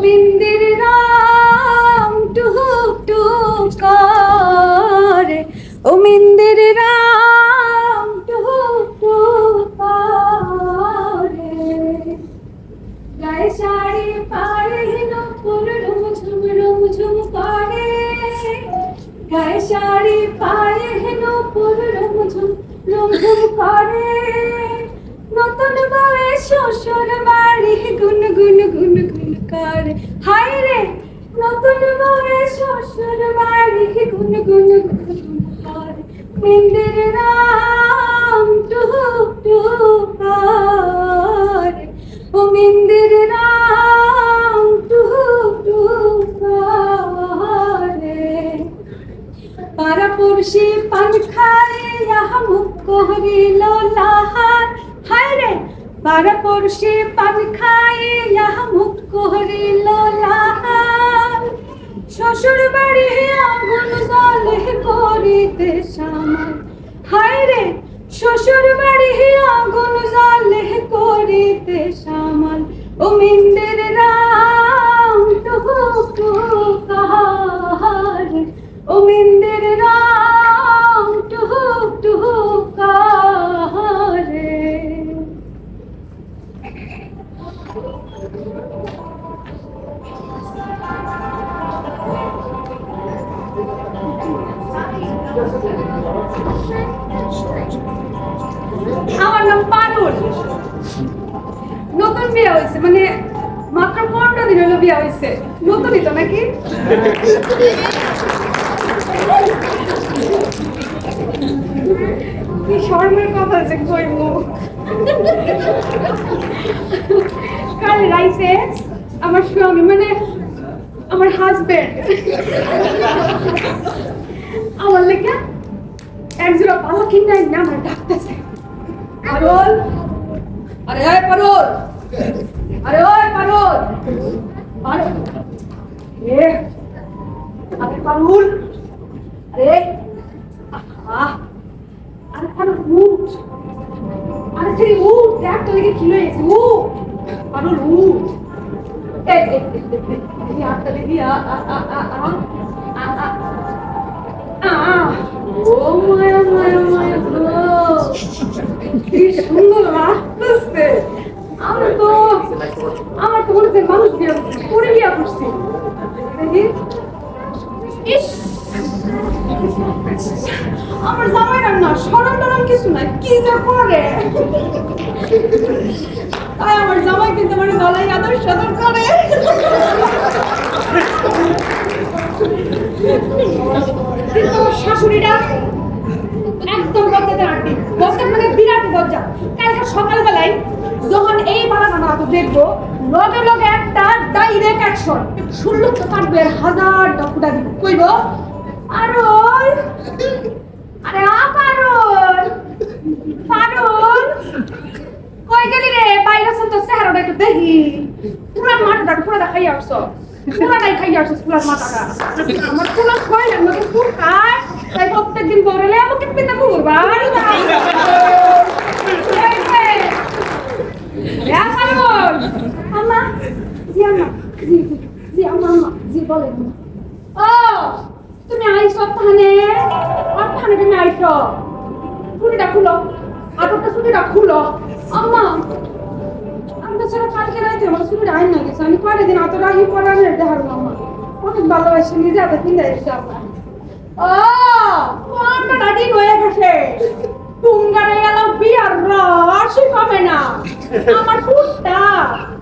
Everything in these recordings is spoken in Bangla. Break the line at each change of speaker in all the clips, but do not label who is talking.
¡Linde! করিল লাহার হায় রে পারাপড়শি পান খায় ইহা মুখ করিল লাহার শ্বশুর বাড়ি আগুন জলে করিতে সামাল হায় রে, শ্বশুর বাড়ি আগুন জলে করিতে সামাল ও মিন্দের রাম টুক কাহার ও মিন্দের আমার নাম পারুল। নতুন বিয়ে হয়েছে মানে মাত্র পনেরো দিন হলো বিয়ে হয়েছে। নতুনই তো নাকি? কি শর্মের কথা যে কইব। কাল রাইতে আমার স্বামী মানে আমার হাজবেন্ড আমার লেগে একজোড়া পালা কিনে না, আমার ডাকতেছে। পারুল? আরে ওই পারুল! আরে ওই পারুল! আরে পারুল! আরে, আহা! আরে পারুল উঠ আরে সেই উঠ দেখ তো লেগে কি হয়েছে উঠ parol U. Eh, riattale via. Ah, ah, ah, ah. Ah, ah. Ah, ও মায়া মায়া মায়া কি সুন্দর লাগতেছে আমার তো আমার তো মনে হচ্ছে মানুষ বিয়া করে করছি ইস আমার জামাই রান্না, সরম টরম কিছু নাই, কি যে করে? তাই আমার জামাই কিন্তু মানে গলায় আদর সদর করে। কিন্তু আমার শাশুড়িটা একদম বজ্জাতে আঁটি বজ্জাত মানে বিরাট বজ্জা কালকে সকালবেলায় যখন এই বারাটা তো দেখব লগে লগে একটা ডাইরেক্ট অ্যাকশন শুনলো তো কাটবে হাজার ডকুটা দিব কইব আরোল আরে আ, পারুল। পারুল? কই গেলি রে? বাইরে তো তোর চেহারাটা একটু দেখি। পুরা মাথাটা পুরা দেখাই আসছো। পুরাটাই খাই আসছো পুরা মাথাটা। আমার পুরা খয় আমাকে খুব খায় তাই প্রত্যেকদিন বলে আমাকে পিতা করবা আম্মা, জি আম্মা। জি জি জি, বলেন। ও তুমি আইসো আর তাহলে তুমি আইসো ছুটিটা খুলো। আদরটা ছুটিটা খুলো। আম্মা, আমি তো ছেলে কালকে রাইতে আমার ছুটিটা আইন না গেছে। আমি কয়টা দিন আত রাহি পড়া নিয়ে দেখার মামা। অনেক ভালোবাসি, নিজে হাতে কিনে এসেছে আপনার ও কোনটা দাদি হয়ে গেছে। তুঙ্গারে গেল বিয়ার রসই কমে না। আমার ফুটটা।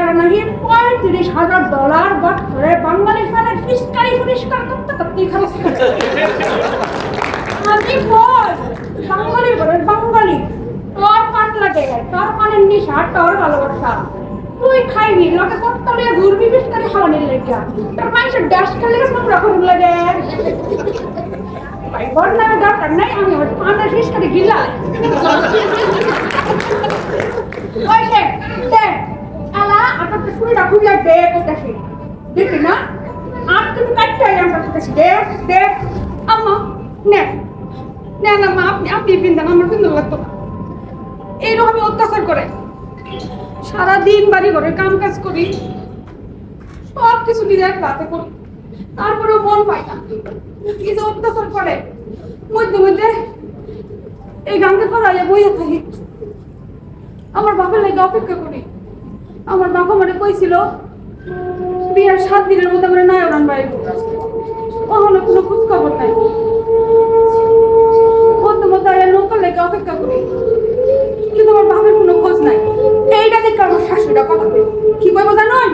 এরা পঁয়ত্রিশ হাজার ডলার বছরে বাঙালি ফানের ফিসকারি পরিষ্কার করতে করতেই খরচ আমি বল বাঙালি বলে বাঙালি তোর পাট লাগে তোর পানের নিশা তোর ভালোবাসা। তুই খাইবি, লোকে কত লিয়ে ঘুরবি বিস্তারে খাওয়ানির লেগে। তোর মানুষের ড্যাশ খেলে নোংরা করুন লাগে। ভাই বন্যা দরকার নাই, আমি হয়তো আমরা শেষ গিলা ওই দে দে। আলা আপনার তো শুনে খুব দে কোথাছি দেখি না আর তুমি কাটতে আই আমরা কোথাছি দে দে আম্মা নে নে না মা আপনি আপনি বিন্দান আমার বিন্দু লাগতো না এইরকম অত্যাচার করে সারাদিন বাড়ি ঘরে কাম কাজ করি সব কিছু নিজের রাতে করি তারপরেও মন পাই না কি যে অত্যাচার করে মধ্যে মধ্যে এই গানকে ফরাইয়া বইয়া থাকি। আমার বাপের লাগে অপেক্ষা করি। আমার বাবা মনে কইছিল, বিয়ার সাত দিনের মধ্যে আমরা নায়রান বাড়ি কখনো কোনো খোঁজ খবর নাই। মধ্যে মধ্যে আয়া নৌকার লেগে অপেক্ষা করি, কিন্তু আমার বাপের কোনো খোঁজ নাই এইটা দেখে আমার শাশুড়িটা কথা কই কি কইব জানুন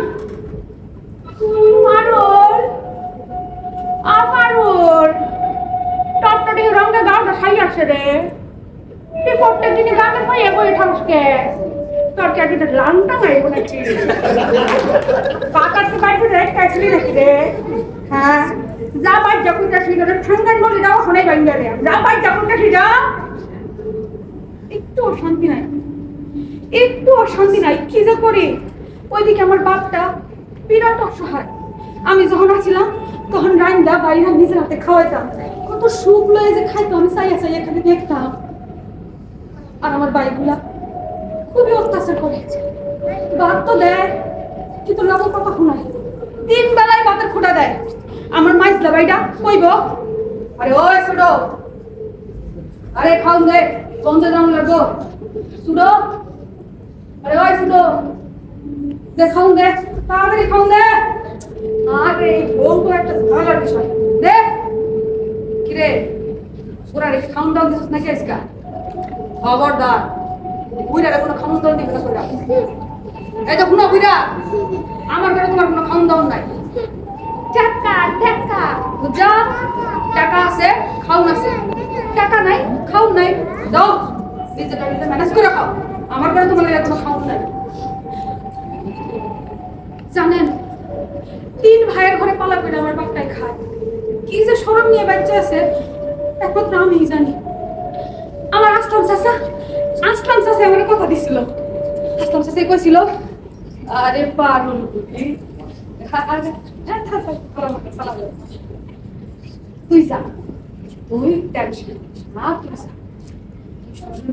পারুল আ পারুল টপটটি রঙে গাওটা খাই আসে রে তুই প্রত্যেক দিনে গানের পাইয়া বই থাকসকে তোর কে একটা লাংটা নাই বলেছি পাকার তো বাইরে রে কাটলি নাকি রে হ্যাঁ যা একটু শান্তি নাই। একটু অশান্তি নাই। কি যে ওইদিকে আমার বাপটা বিরাট অসহায়। আমি যখন আছিলাম তখন রাইন্দা বাইরে নিজের হাতে খাওয়াইতাম। কত সুখ লয়ে যে খাইতো আমি চাইয়া চাইয়া খালি দেখতাম। আর আমার বাইকগুলা খুবই অত্যাচার করেছে। ভাত তো দেয়, কিন্তু নগদ কথা শোনায় তিন বেলায় ভাতের খুঁটা দেয়। আমার মাইসলা বাইটা কইব? আরে ও ছোট আরে খাউন দে কমতে দাম লাগবো। সুডো। আরে ওই সুডো। দে খাউন দে, তাড়াতাড়ি খাউন দে। আরে বউ তো একটা ঝামেলার বিষয়। দে। কিরে, ওরা রেখে খাউন দাও দিছিস নাকি আজকা? খবরদার। বুইরা কোনো খাউন দাও দিবে না এই তো শুনো বুইরা আমার ঘরে তোমার কোনো খাউন দাও নাই। টাকা টাকা। বুঝা টাকা আছে খাউন আছে। টাকা নাই খাউন নাই। দাও নিজে ম্যানেজ করে খাও। আমার ঘরে তোমার কোনো খাউন নাই। জানেন তিন ভাইয়ের ঘরে পালা করে আমার বাপটাই খায়। কি যে সরম নিয়ে বাচ্চা আছে একমাত্র আমিই জানি। আমার আসলাম চাচা আসলাম চাচা আমার কথা দিছিল। আসলাম চাচা কইছিল আরে পারুল আরে, হ্যাঁ, সালাম আলাইকুম। তুই যা তুই টেনশন না তুই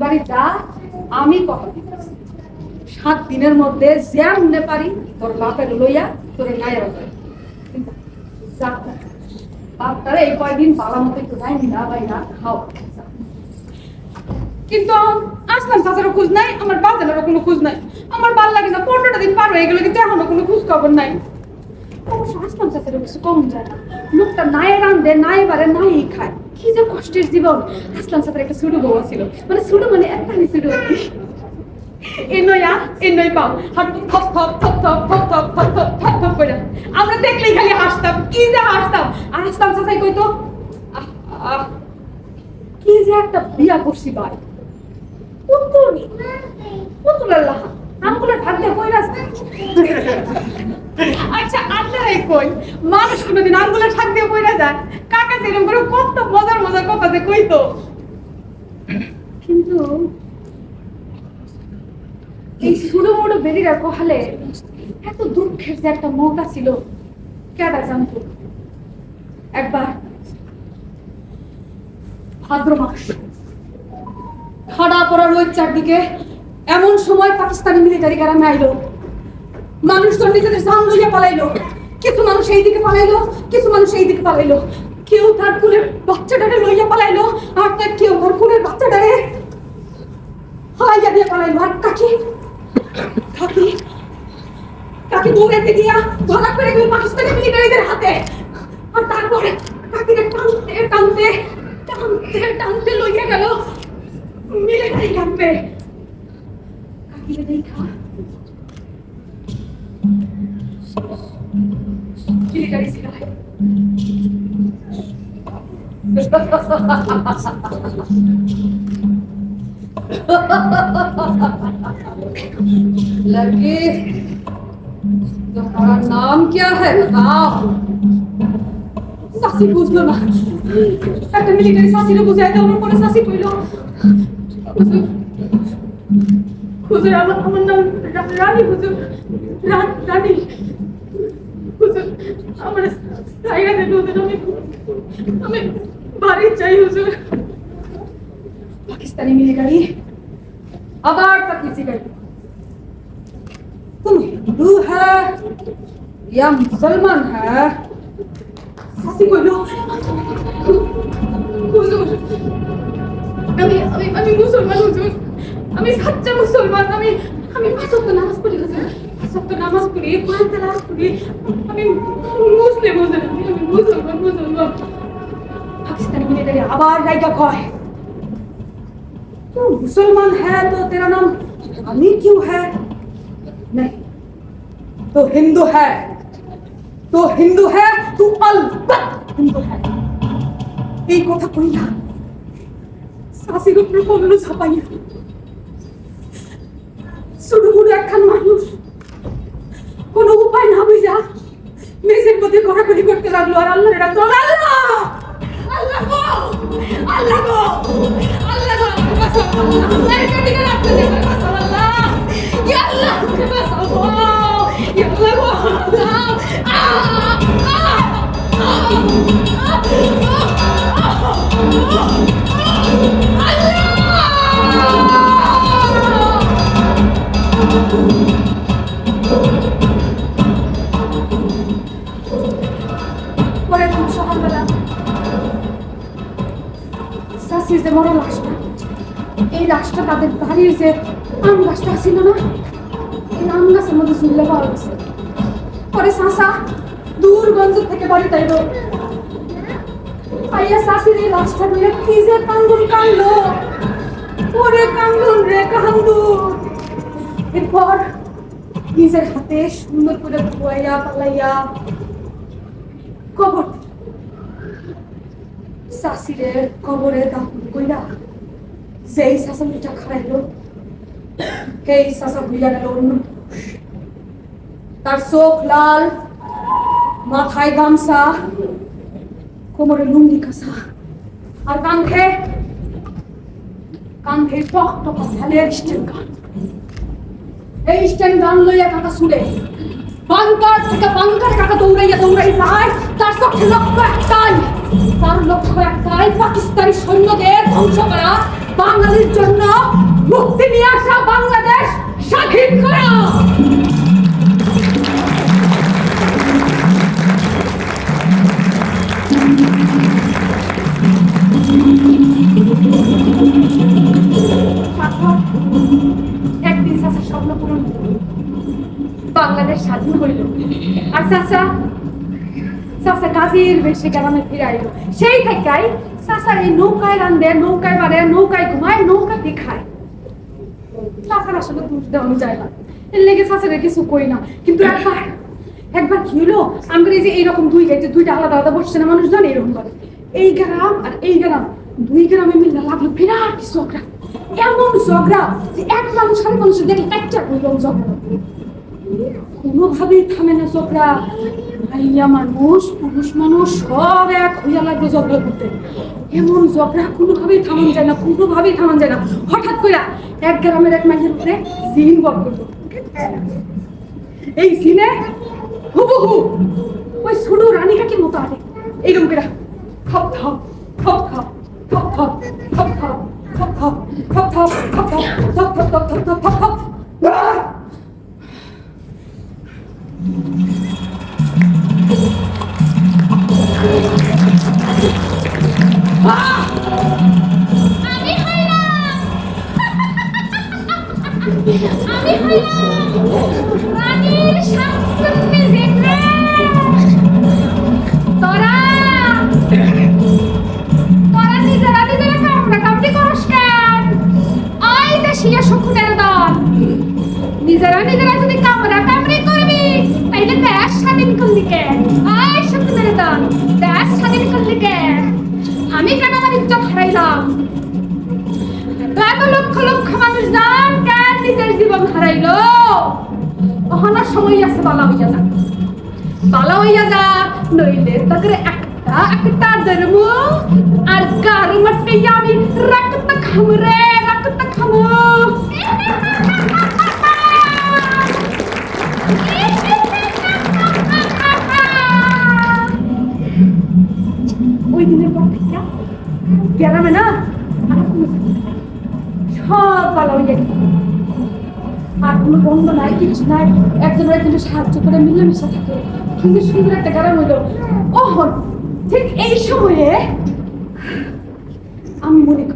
বাড়ি যা আমি কথা সাত দিনের মধ্যে যেমনে পারি তোর লইয়া তোর যা বাপটারে এই কয়দিন বালা মতো একটু নাই না ভাই না খাও। কিন্তু আসলাম চাচারও খোঁজ নাই আমার বাজারেরও কোনো খোঁজ নাই। আমার ভালো লাগে না পনেরোটা দিন পার হয়ে গেল কিন্তু এখনও কোনো খোঁজ খবর নাই। আসলাম চাচারও কিছু কম যায় না। লোকটা নাই রান্ধে নাই বারে নাই খায়। কি যে কষ্টের জীবন। আসলাম চাচার একটা সুডু বউ ছিল মানে সুডু মানে একটা করে আমরা দেখলেই খালি হাসতাম। কি যে হাসতাম। আর হাসতাম চাচাই কইতো কি যে একটা বিয়া করছি ভাই। পুতুল পুতুল আল্লাহ। ভাত দিয়ে কই রাস আচ্ছা আল্লাহই কই? মানুষ কোনোদিন আঙ্গুলের শাক দিয়ে কইরা যায়। কাকা যেরকম করে কত মজার মজার কথা যে কইতো। কিন্তু এই ছোট মোটো বেরিরা কহালে এত দুঃখের যে একটা মৌকা ছিল কেডা জানতো? একবার ভাদ্র মাস খাড়া পড়া রোদ চারদিকে এমন সময় পাকিস্তানি মিলিটারি কারা আইলো। মানুষজন নিজেদের জান লইয়া পালাইলো। কিছু মানুষ এই দিকে পালাইলো, কিছু মানুষ এই দিকে পালাইলো। কেউ তার কুলের বাচ্চাটারে লইয়া পালাইলো, আর তার কেউ তার কুলের বাচ্চাটারে হাইয়া দিয়ে পালাইলো। আর কাকি কাকি কাকি দৌড়াতে দিয়া ধরা করে গেল পাকিস্তানি মিলিটারিদের হাতে। আর তারপরে কাকিরে টানতে টানতে টানতে টানতে লইয়া গেল মিলিটারি ক্যাম্পে ये
लड़के,
तुम्हारा नाम क्या है? बताओ सासी पूछ लो ना। मिलिटरी सासी तो ने सासी पूछ लो। হুজুর আমার আমার নাম রা- রানী হুজুর রা- রানী হুজুর আমার জায়গা দেন হুজুর আমি আমি বাড়ি চাই হুজুর পাকিস্তানি মিলিটারি আবার পাকিস্তানি গাড়ি तुम हिंदू है या मुसलमान है সাসি কইল হুজুর আমি আমি আমি মুসলমান হুজুর আমি সাচ্চা মুসলমান আমি আমি পাঁচ ওয়াক্ত নামাজ পড়ি হুজুর পাঁচ ওয়াক্ত নামাজ পড়ি কোরআন তেলাওয়াত করি আমি মুসলিম হুজুর আমি আমি মুসলমান মুসলমান পাকিস্তানি মিলিটারি আবার রাইকা কয় तू मुसलमान है तो तेरा नाम अली क्यों है नहीं तो हिंदू है तो हिंदू है तू अलबत हिंदू है এই কথা কই না শাশির উপরে কমলো ছাপাইয়া ছোট একখান মানুষ কোনো উপায় না বুঝা মেসের মধ্যে কড়াকড়ি করতে লাগল আর আল্লাহ এটা তো আল্লাহ আল্লাহ গো আল্লাহ গো আল্লাহ গো আল্লাহ এই কাটিকে রাখতে দে আল্লাহ ইয়া আল্লাহ ইয়া আল্লাহ গো আল্লাহ আহ আহ পরে দিন যে আম গাছের মধ্যে ঝুলে পাওয়া গেছে পরে শাসা দূরগঞ্জ থেকে বাড়ি তাইল শাশির এই লাশটা নিয়ে কি যে কান্দুন কান্দো পরে কান্দুন রে কান্দুন এরপর নিজের হাতে সুন্দর করে ধোয়াইয়া, পালাইয়া কবর শাশিরে কবরে দাফন কইরা যেই শাসনটা খাইলো সেই শাসন হইয়া গেল অন্য। তার চোখ লাল, মাথায় গামছা, কোমরে লুঙ্গি কাঁসা আর কাঁধে কাঁধে টক টক ঝালের স্টেন গান এই স্টেন গান লইয়া কাকা শুনে বাংকার থেকে বাংকার কাকা দৌড়াইয়া দৌড়াই যায়, তার চোখে লক্ষ্য একটাই, তার লক্ষ্য একটাই পাকিস্তানি সৈন্যদের ধ্বংস করা, বাঙালির জন্য মুক্তি নিয়ে আসা বাংলাদেশ স্বাধীন করা। চাচা স্বপ্ন পূরণ বাংলাদেশ স্বাধীন হইল। আর চাচা চাচা কাজীর বেশি গ্রামে সেই চাচার এই নৌকায় নৌকায় বাড়ে, নৌকায় ঘুমায়, নৌকা খায় চাচার আসলে দুধ দেওয়া যায় না। এর লেগে চাচারে কিছু কই না। কিন্তু একবার একবার কি হলো? আমরা এই যে এইরকম দুই যে দুইটা আলাদা আলাদা বসছে না মানুষ জানে এরকম করে এই গ্রাম আর এই গ্রাম, দুই গ্রামে মিলে লাগল বিরাট ঝগড়া। এমন ঝগড়া যে এক মানুষ আরেক মানুষের দেখলে একটা করলাম ঝগড়া কোনোভাবেই থামে না ঝগড়া ভাইয়া মানুষ পুরুষ মানুষ সব এক হইয়া লাগবে ঝগড়া করতে এমন ঝগড়া কোনোভাবেই থামান যায় না কোনোভাবেই থামান যায় না হঠাৎ করে এক গ্রামের এক মাইয়ের উপরে জিন বল করল এই সিনে হুবহু ওই ছোট রানী কাকির মতো আরে এইরকম করে খপ খপ খপ খপ খপ খপ খপ খপ
আমি হলাম রানীর শামসুন্নি জেগরা আই শকুনের দল। নিজেরা নিজেরা যদি কামড়া কামড়ি করবি, তাইলে দেশ স্বাধীন করলি কে আই শকুনের দল, দেশ স্বাধীন করলি কে আমি কেন আমার ইজ্জত হারাইলাম? এত লক্ষ লক্ষ মানুষ জান কেন নিজের জীবন হারাইলো?
অহনার সময় আছে, বালা হইয়া যা। বালা হইয়া যা, নইলে তাকে একটা একটা ধর্ম আর গার মটে আমি রক্ত খামরে রক্ত খামো ওই দিনের পর থেকে গ্রামে না। সব ভালো হয়ে আর কোনো বন্ধ নাই কিছু নাই একজন একজনের সাহায্য করে মিলেমিশে থাকে কিন্তু সুন্দর একটা গ্রাম হইল অহন ঠিক এই সময়ে আমি মনে করি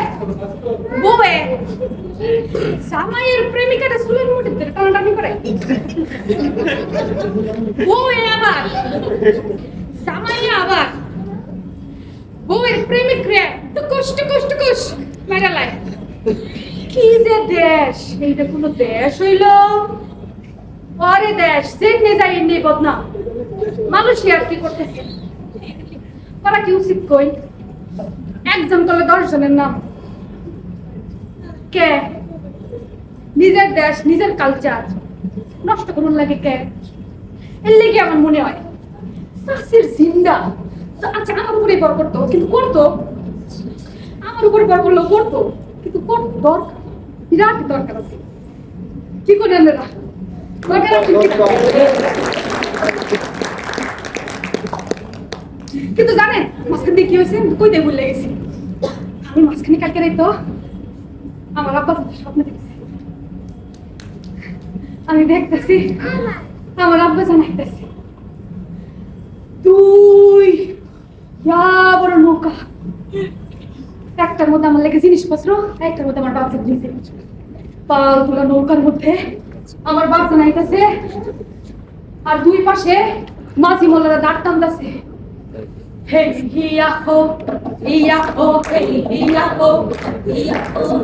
বউয়ে জামাইয়ের প্রেমিকাটা চুলের মুঠে ধরে টানাটানি করে। বউয়ে আবার জামাইয়া আবার বউয়ের প্রেমিক রে টুকুস টুকুস টুকুস বাইরে লাই। কি যে দেশ, এইটা কোনো দেশ হইল? পরে দেশ যেখানে যাই এমনি বদনাম। মানুষই আর কি করতেছে? করা কি উচিত কই? একজন করলে দশ জনের নাম। কে? নিজের দেশ, নিজের কালচার নষ্ট করুন লাগে কে? এর লেগে আমার মনে হয় জিন্দা আচ্ছা আমার উপরে বর করতো, কিন্তু করতো। আমার উপরে বর করল করতো, কিন্তু দরকার, বিরাট দরকার আছে। কি করে? কিন্তু জানেন, মাঝখান দিয়ে কি হয়েছে? কই দিয়ে ভুলে গেছি? আমি মাঝখানে কালকে রাইতো আমার আব্বা দেখছি। আমি দেখতেছি, আমার আব্বা বড় নৌকা। একটার মধ্যে আমার লেগে জিনিসপত্র, একটার মধ্যে আমার বাচ্চা জিনিস। পাল তোলা নৌকার মধ্যে আমার বাপ জানাইতেছে আর দুই পাশে মাঝি মোল্লারা দাঁড় টানতেছে। Hey, ia ho, ia ho, hey, ia ho, ia ho,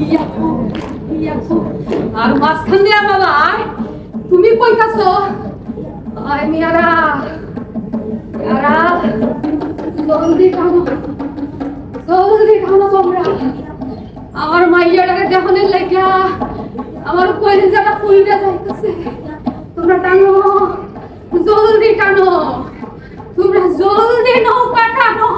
Yeah. আর মাঝখান দিয়া বাবা তুমি কইতাছ আয় মিয়ারা। মিয়ারা, জলদি টানো জলদি টানো তোমরা। আমার মাইয়াটাকে দেখানোর লাগিয়া আমার কলিজাটা ফুলটা যাইতেছে। তোমরা টানো, জলদি টানো। তোমরা জলদি নৌকা টানো।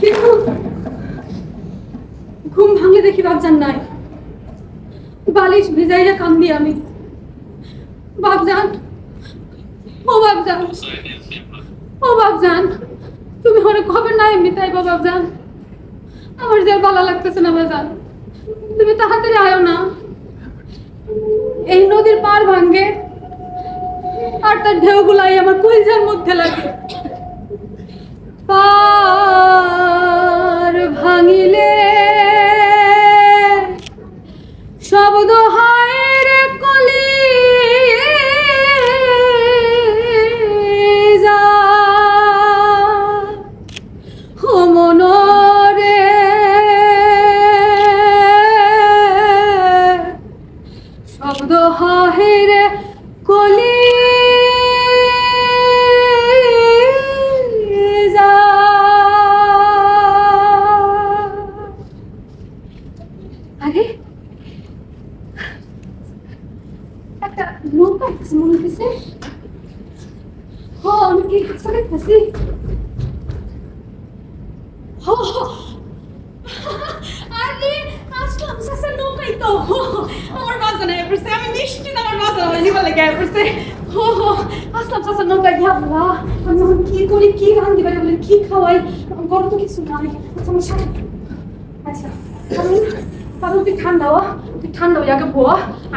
কিন্তু ঘুম ভাঙলে দেখি বাপজান নাই। বালিশ ভিজাইয়া কান্দি আমি। বাপজান, ও বাপজান ও বাপজান, তুমি অনেক খবর নাই এমনি তাই বাপজান। আমার যে ভালো লাগতেছে না বাজান। তুমি তাড়াতাড়ি আয়ো না। এই নদীর পার ভাঙ্গে আর তার ঢেউ গুলাই আমার কুইজার মধ্যে লাগে। পার ভাঙিলে শব্দ আমার নিবা লেগে পড়ছে হো আসলাম সাসা নৌকাই গিয়া আমি এখন কি করি কি রান্ধি বাড়ি বলে, কি খাওয়াই গরম তো কিছু নাই। আচ্ছা আমার সাথে কারণ কারণ তুই ঠান্ডা ও তুই ঠান্ডা হয়ে আগে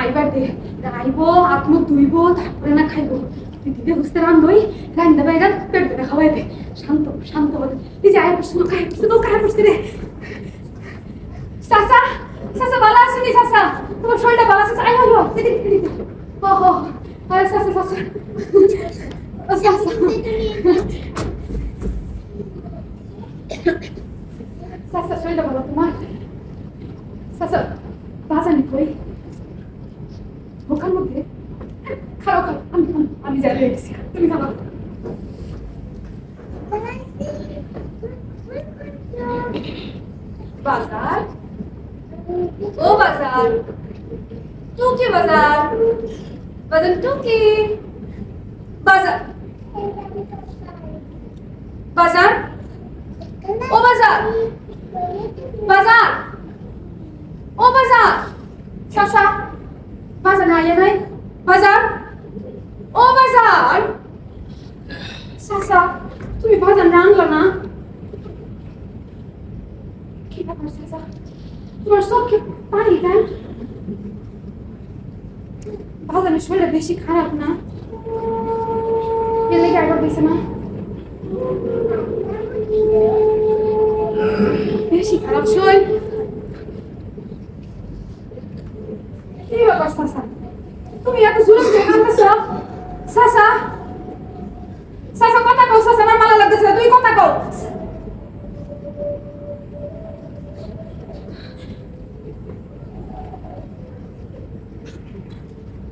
আইবার দে আইবো মুখ ধুইবো তারপরে না খাইবো তুই দিদি বুঝতে রান্ধই রান্ধা বাইরা পেট ধরে খাওয়াই দে। শান্ত শান্ত হতে এই যে আয় পড়ছে নৌকা আয় পড়ছে নৌকা আয় পড়ছে রে সাসা সাসা ভালো আছেন সাসা তোমার শরীরটা ভালো আছে আয় হলো এদিকে ও হো আরে সাসা শরীরটা ভালো, তোমার? সাসা বাজানি কই? ওখান মধ্যে? খাও খাও আমি আমি যাই রেখেছি Donkey. বাজারের শরীরটা বেশি খারাপ না? এর লেগে একবার দিছে না? বেশি খারাপ শরীর। কি ব্যাপার সাসা তুমি এত জোরে জোরে কাঁদতেছ সাসা সাসা কথা কও সাসা আমার ভালো লাগতেছে না, তুই কথা কও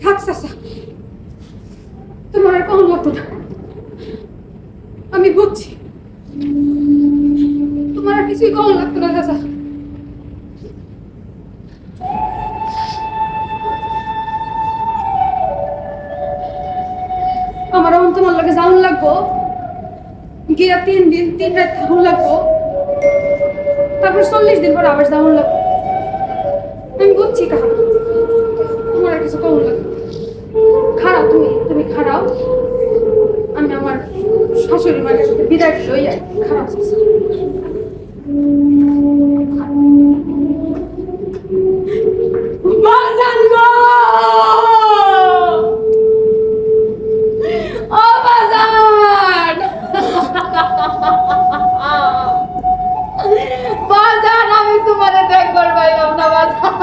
থাক সাসা তোমার আর কোনো লাগতো না আমি বুঝছি তোমার আর কিছুই কম লাগতো না চাচা আমার এখন তোমার লাগে জানুন লাগবো? গিয়া তিন দিন তিন রাত থাকুন লাগবো। তারপর চল্লিশ দিন পর আবার জানুন লাগবো। আমি বুঝছি কাহা। তোমার কিছু কমন লাগবে খারাপ তুমি তুমি খারাপ আমি আমার শাশুড়ি মায়ের সাথে বিদায় লইয়া খারাপ